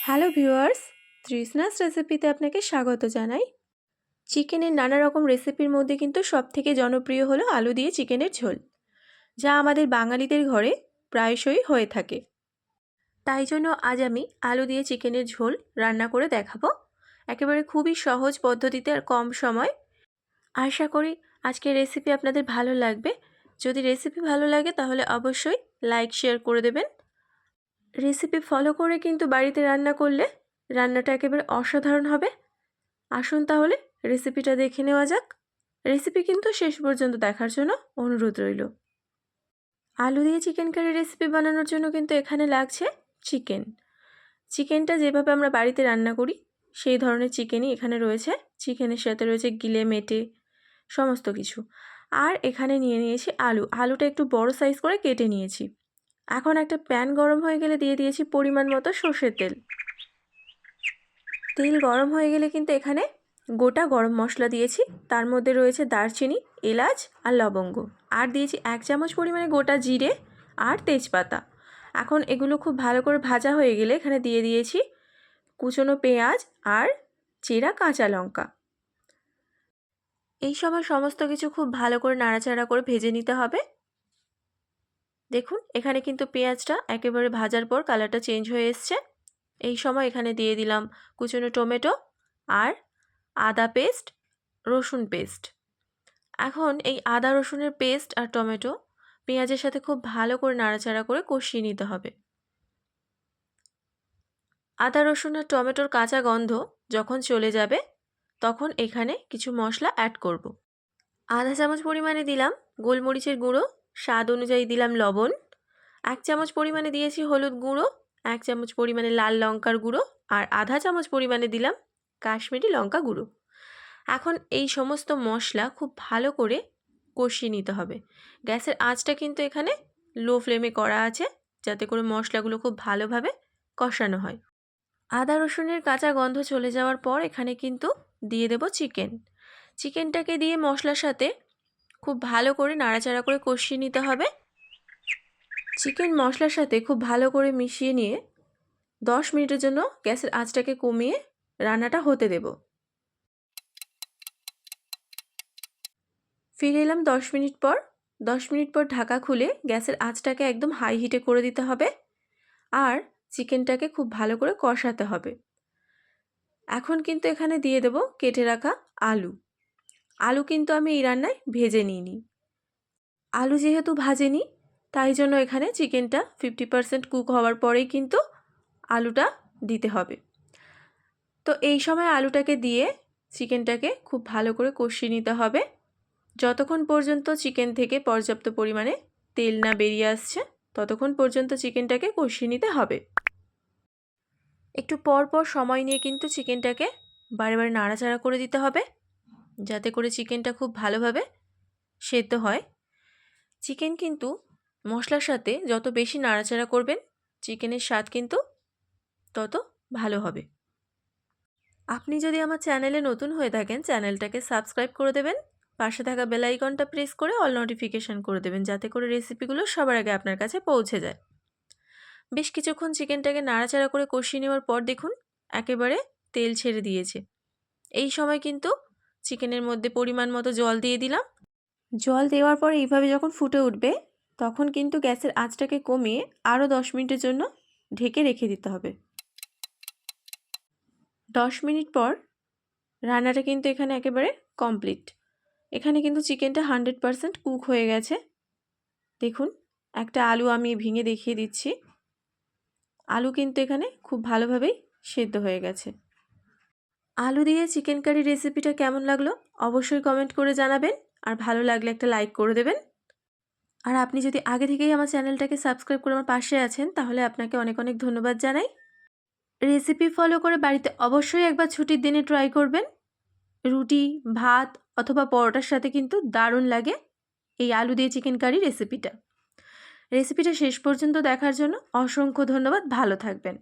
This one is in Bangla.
হ্যালো ভিউয়ার্স, তৃষ্ণাস রেসিপিতে আপনাকে স্বাগত জানাই। চিকেনের নানা রকম রেসিপির মধ্যে কিন্তু সবথেকে জনপ্রিয় হলো আলু দিয়ে চিকেনের ঝোল, যা আমাদের বাঙালিদের ঘরে প্রায়শই হয়ে থাকে। তাই জন্য আজ আমি আলু দিয়ে চিকেনের ঝোল রান্না করে দেখাবো। একেবারে খুবই সহজ পদ্ধতিতে আর কম সময়। আশা করি আজকের রেসিপি আপনাদের ভালো লাগবে। যদি রেসিপি ভালো লাগে তাহলে অবশ্যই লাইক, শেয়ার করে দেবেন। রেসিপি ফলো করে কিন্তু বাড়িতে রান্না করলে রান্নাটা একেবারে অসাধারণ হবে। আসুন তাহলে রেসিপিটা দেখে নেওয়া যাক। রেসিপি কিন্তু শেষ পর্যন্ত দেখার জন্য অনুরোধ রইল। আলু দিয়ে চিকেন কারি রেসিপি বানানোর জন্য কিন্তু এখানে লাগছে চিকেন চিকেনটা যেভাবে আমরা বাড়িতে রান্না করি, সেই ধরনের চিকেনই এখানে রয়েছে। চিকেনের সাথে রয়েছে গিলে, মেটে, সমস্ত কিছু। আর এখানে নিয়ে নিয়েছি আলু। আলুটা একটু বড় সাইজ করে কেটে নিয়েছি। এখন একটা প্যান গরম হয়ে গেলে দিয়ে দিয়েছি পরিমাণ মতো সর্ষের তেল। তেল গরম হয়ে গেলে কিন্তু এখানে গোটা গরম মশলা দিয়েছি। তার মধ্যে রয়েছে দারচিনি, এলাচ আর লবঙ্গ। আর দিয়েছি এক চামচ পরিমাণে গোটা জিরে আর তেজপাতা। এখন এগুলো খুব ভালো করে ভাজা হয়ে গেলে এখানে দিয়ে দিয়েছি কুচনো পেঁয়াজ আর চেরা কাঁচা লঙ্কা। এই সময় সমস্ত কিছু খুব ভালো করে নাড়াচাড়া করে ভেজে নিতে হবে। দেখুন, এখানে কিন্তু পেঁয়াজটা একেবারে ভাজার পর কালারটা চেঞ্জ হয়ে এসছে। এই সময় এখানে দিয়ে দিলাম কুচনো টমেটো আর আদা পেস্ট, রসুন পেস্ট। এখন এই আদা, রসুনের পেস্ট আর টমেটো পেঁয়াজের সাথে খুব ভালো করে নাড়াচাড়া করে কষিয়ে নিতে হবে। আদা, রসুন আর টমেটোর কাঁচা গন্ধ যখন চলে যাবে, তখন এখানে কিছু মশলা অ্যাড করব। আধা চামচ পরিমাণে দিলাম গোলমরিচের গুঁড়ো স্বাদ অনুযায়ী দিলাম লবণ। এক চামচ পরিমাণে দিয়েছি হলুদ গুঁড়ো, এক চামচ পরিমাণে লাল লঙ্কার গুঁড়ো আর আধা চামচ পরিমাণে দিলাম কাশ্মীরি লঙ্কা গুঁড়ো। এখন এই সমস্ত মশলা খুব ভালো করে কষিয়ে নিতে হবে। গ্যাসের আঁচটা কিন্তু এখানে লো ফ্লেমে করা আছে যাতে করে মশলাগুলো খুব ভালোভাবে কষানো হয়। আদা রসুনের কাঁচা গন্ধ চলে যাওয়ার পর এখানে কিন্তু দিয়ে দেব চিকেন। চিকেনটাকে দিয়ে মশলার সাথে খুব ভালো করে নাড়াচাড়া করে কষিয়ে নিতে হবে। চিকেন মশলার সাথে খুব ভালো করে মিশিয়ে নিয়ে দশ মিনিটের জন্য গ্যাসের আঁচটাকে কমিয়ে রান্নাটা হতে দেব। ফিরে এলাম দশ মিনিট পর। দশ মিনিট পর ঢাকা খুলে গ্যাসের আঁচটাকে একদম হাই হিটে করে দিতে হবে আর চিকেনটাকে খুব ভালো করে কষাতে হবে। এখন কিন্তু এখানে দিয়ে দেব কেটে রাখা আলু। আলু কিন্তু আমি এই রান্নায় ভেজে নিইনি। আলু যেহেতু ভাজেনি, তাই জন্য এখানে চিকেনটা ফিফটি পারসেন্ট কুক হওয়ার পরেই কিন্তু আলুটা দিতে হবে। তো এই সময় আলুটাকে দিয়ে চিকেনটাকে খুব ভালো করে কষিয়ে নিতে হবে। যতক্ষণ পর্যন্ত চিকেন থেকে পর্যাপ্ত পরিমাণে তেল না বেরিয়ে আসছে, ততক্ষণ পর্যন্ত চিকেনটাকে কষিয়ে নিতে হবে। একটু পর পর সময় নিয়ে কিন্তু চিকেনটাকে বারে বারে নাড়াচাড়া করে দিতে হবে। যাতে করে চিকেনটা খুব ভালোভাবে সেদ্ধ হয়। চিকেন কিন্তু মশলার সাথে যত বেশি নাড়াচাড়া করবেন, চিকেনের স্বাদ কিন্তু তত ভালো হবে। আপনি যদি আমার চ্যানেলে নতুন হয়ে থাকেন, চ্যানেলটাকে সাবস্ক্রাইব করে দেবেন। পাশে থাকা বেল আইকনটা প্রেস করে অল নোটিফিকেশান করে দেবেন, যাতে করে রেসিপিগুলো সবার আগে আপনার কাছে পৌঁছে যায়। বেশ কিছুক্ষণ চিকেনটাকে নাড়াচাড়া করে কষিয়ে নেওয়ার পর দেখুন, একেবারে তেল ছেড়ে দিয়েছে। এই সময় কিন্তু চিকেনের মধ্যে পরিমাণ মতো জল দিয়ে দিলাম। জল দেওয়ার পর এইভাবে যখন ফুটে উঠবে, তখন কিন্তু গ্যাসের আঁচটাকে কমিয়ে আরও দশ মিনিটের জন্য ঢেকে রেখে দিতে হবে। দশ মিনিট পর রান্নাটা কিন্তু এখানে একেবারে কমপ্লিট। এখানে কিন্তু চিকেনটা হান্ড্রেড পারসেন্ট কুক হয়ে গেছে। দেখুন, একটা আলু আমি ভেঙে দেখিয়ে দিচ্ছি। আলু কিন্তু এখানে খুব ভালোভাবেই সেদ্ধ হয়ে গেছে। আলু দিয়ে চিকেন কারি রেসিপিটা কেমন লাগল অবশ্যই কমেন্ট করে জানাবেন। আর ভালো লাগলে একটা লাইক করে দেবেন। আর আপনি যদি আগে থেকেই আমার চ্যানেলটাকে সাবস্ক্রাইব করে আমার পাশে আছেন, তাহলে আপনাকে অনেক অনেক ধন্যবাদ জানাই। রেসিপি ফলো করে বাড়িতে অবশ্যই একবার ছুটির দিনে ট্রাই করবেন। রুটি, ভাত অথবা পরোটার সাথে কিন্তু দারুণ লাগে এই আলু দিয়ে চিকেন কারি রেসিপিটা রেসিপিটা শেষ পর্যন্ত দেখার জন্য অসংখ্য ধন্যবাদ, ভালো থাকবেন।